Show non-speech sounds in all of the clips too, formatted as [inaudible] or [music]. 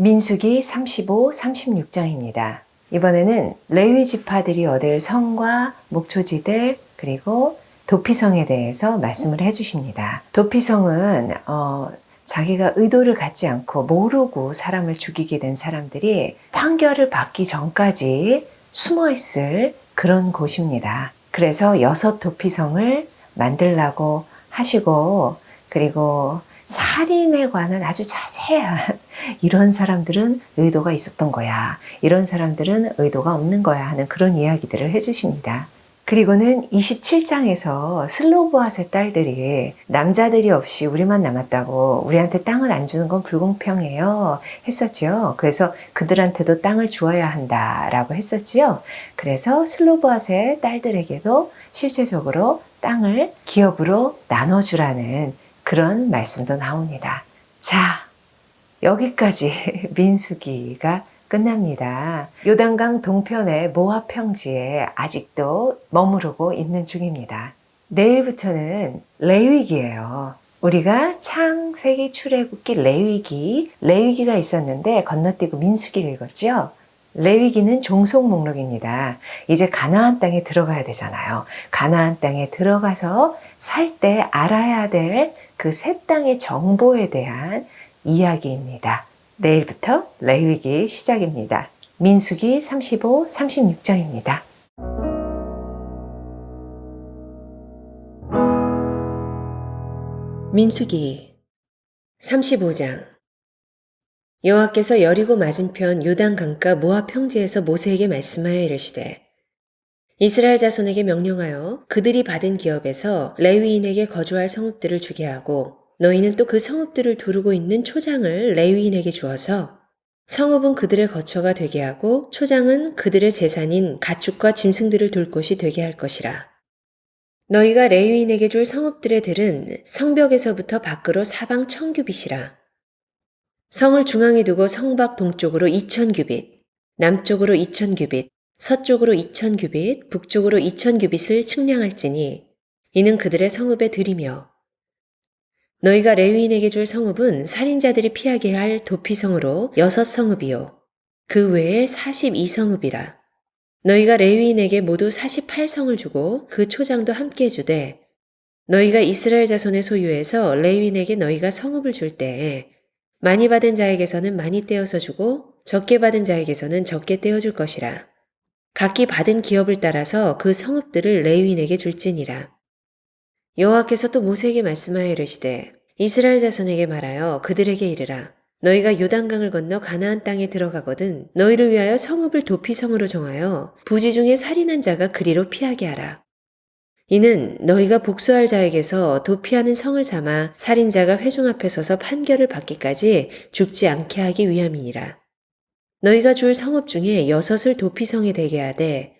민수기 35, 36장입니다. 이번에는 레위 지파들이 얻을 성과 목초지들 그리고 도피성에 대해서 말씀을 해주십니다. 도피성은 어, 자기가 의도를 갖지 않고 모르고 사람을 죽이게 된 사람들이 판결을 받기 전까지 숨어 있을 그런 곳입니다. 그래서 여섯 도피성을 만들라고 하시고 그리고 살인에 관한 아주 자세한 이런 사람들은 의도가 있었던 거야. 이런 사람들은 의도가 없는 거야 하는 그런 이야기들을 해주십니다. 그리고는 27장에서 슬로보아스의 딸들이 남자들이 없이 우리만 남았다고 우리한테 땅을 안 주는 건 불공평해요 했었지요. 그래서 그들한테도 땅을 주어야 한다라고 했었지요. 그래서 슬로보아스의 딸들에게도 실제적으로 땅을 기업으로 나눠주라는 그런 말씀도 나옵니다. 자, 여기까지 [laughs] 민수기가 끝납니다. 요단강 동편의 모압 평지에 아직도 머무르고 있는 중입니다. 내일부터는 레위기예요. 우리가 창세기 출애굽기 레위기 레위기가 있었는데 건너뛰고 민수기를 읽었죠. 레위기는 종속 목록입니다. 이제 가나안 땅에 들어가야 되잖아요. 가나안 땅에 들어가서 살 때 알아야 될 그 새 땅의 정보에 대한 이야기입니다. 내일부터 레위기 시작입니다. 민수기 35, 36장입니다. 민수기 35장 여호와께서 여리고 맞은편 요단 강가 모압 평지에서 모세에게 말씀하여 이르시되 이스라엘 자손에게 명령하여 그들이 받은 기업에서 레위인에게 거주할 성읍들을 주게 하고 너희는 또 그 성읍들을 두르고 있는 초장을 레위인에게 주어서 성읍은 그들의 거처가 되게 하고 초장은 그들의 재산인 가축과 짐승들을 둘 곳이 되게 할 것이라. 너희가 레위인에게 줄 성읍들의 들은 성벽에서부터 밖으로 사방 천규빗이라. 성을 중앙에 두고 성밖 동쪽으로 2천 규빗, 남쪽으로 2천 규빗, 서쪽으로 2천 규빗, 북쪽으로 2천 규빗을 측량할지니 이는 그들의 성읍의 들이며 너희가 레위인에게 줄 성읍은 살인자들이 피하게 할 도피성으로 여섯 성읍이요 그 외에 42성읍이라. 너희가 레위인에게 모두 48성을 주고 그 초장도 함께 주되 너희가 이스라엘 자손의 소유에서 레위인에게 너희가 성읍을 줄 때에 많이 받은 자에게서는 많이 떼어서 주고 적게 받은 자에게서는 적게 떼어줄 것이라. 각기 받은 기업을 따라서 그 성읍들을 레위인에게 줄지니라. 여호와께서 또 모세에게 말씀하여 이르시되 이스라엘 자손에게 말하여 그들에게 이르라. 너희가 요단강을 건너 가나안 땅에 들어가거든 너희를 위하여 성읍을 도피성으로 정하여 부지 중에 살인한 자가 그리로 피하게 하라. 이는 너희가 복수할 자에게서 도피하는 성을 삼아 살인자가 회중 앞에 서서 판결을 받기까지 죽지 않게 하기 위함이니라. 너희가 줄 성읍 중에 여섯을 도피성에 대게 하되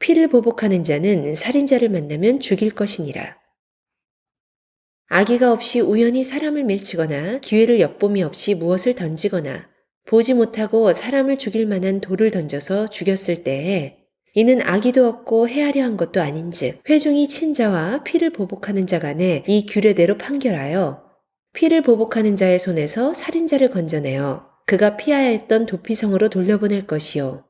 피를 보복하는 자는 살인자를 만나면 죽일 것이니라. 아기가 없이 우연히 사람을 밀치거나 기회를 엿봄이 없이 무엇을 던지거나 보지 못하고 사람을 죽일 만한 돌을 던져서 죽였을 때에 이는 아기도 없고 헤아려 한 것도 아닌즉 회중이 친자와 피를 보복하는 자 간에 이 규례대로 판결하여 피를 보복하는 자의 손에서 살인자를 건져내어 그가 피하였던 도피성으로 돌려보낼 것이요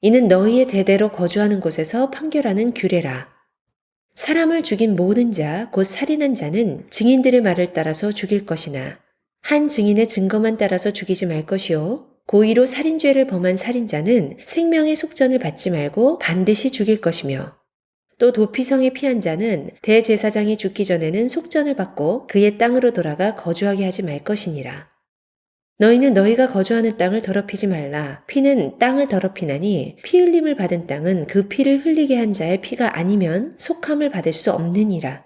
이는 너희의 대대로 거주하는 곳에서 판결하는 규례라. 사람을 죽인 모든 자, 곧 살인한 자는 증인들의 말을 따라서 죽일 것이나, 한 증인의 증거만 따라서 죽이지 말 것이요. 고의로 살인죄를 범한 살인자는 생명의 속전을 받지 말고 반드시 죽일 것이며, 또 도피성에 피한 자는 대제사장이 죽기 전에는 속전을 받고 그의 땅으로 돌아가 거주하게 하지 말 것이니라. 너희는 너희가 거주하는 땅을 더럽히지 말라. 피는 땅을 더럽히나니 피 흘림을 받은 땅은 그 피를 흘리게 한 자의 피가 아니면 속함을 받을 수 없느니라.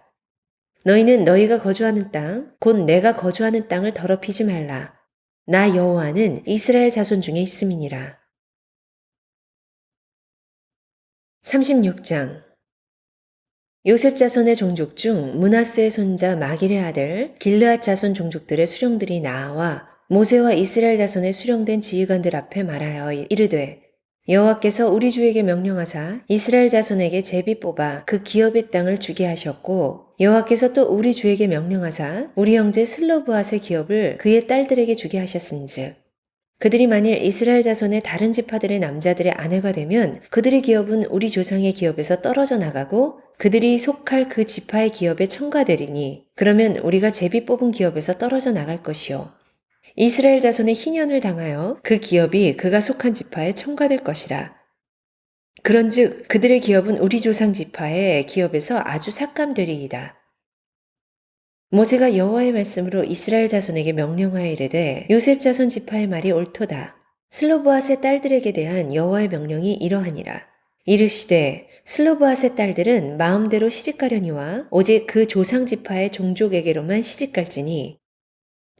너희는 너희가 거주하는 땅, 곧 내가 거주하는 땅을 더럽히지 말라. 나 여호와는 이스라엘 자손 중에 있음이니라. 36장 요셉 자손의 종족 중 문하스의 손자 마길의 아들 길르앗 자손 종족들의 수령들이 나와 모세와 이스라엘 자손의 수령된 지휘관들 앞에 말하여 이르되 여호와께서 우리 주에게 명령하사 이스라엘 자손에게 제비 뽑아 그 기업의 땅을 주게 하셨고 여호와께서 또 우리 주에게 명령하사 우리 형제 슬로브앗의 기업을 그의 딸들에게 주게 하셨은즉 그들이 만일 이스라엘 자손의 다른 지파들의 남자들의 아내가 되면 그들의 기업은 우리 조상의 기업에서 떨어져 나가고 그들이 속할 그 지파의 기업에 첨가되리니 그러면 우리가 제비 뽑은 기업에서 떨어져 나갈 것이요 이스라엘 자손의 희년을 당하여 그 기업이 그가 속한 지파에 첨가될 것이라. 그런즉 그들의 기업은 우리 조상 지파의 기업에서 아주 삭감되리이다. 모세가 여호와의 말씀으로 이스라엘 자손에게 명령하여 이르되 요셉 자손 지파의 말이 옳도다. 슬로브앗의 딸들에게 대한 여호와의 명령이 이러하니라. 이르시되 슬로브앗의 딸들은 마음대로 시집가려니와 오직 그 조상 지파의 종족에게로만 시집갈지니